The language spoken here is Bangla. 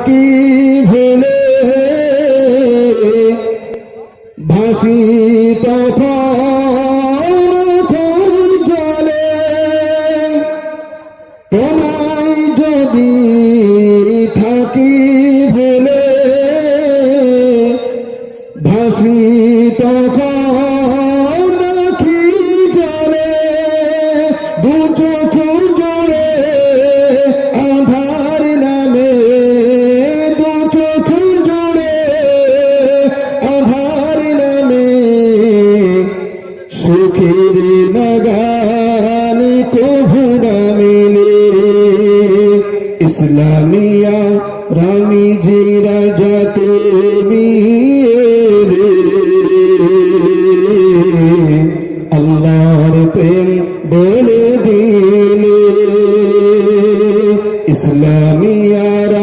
থাকি ভুলে? ভাসি তখন জলে? তোমায় যদি থাকি ভুলে, ভাসি তখন রাখি জলে? দু চোখ সুখের বাগান কভু না মিলে ইসলামিয়া রামি জিরা যাতে মিলে আল্লাহর প্রেম বলে দিলে ইসলামিয়া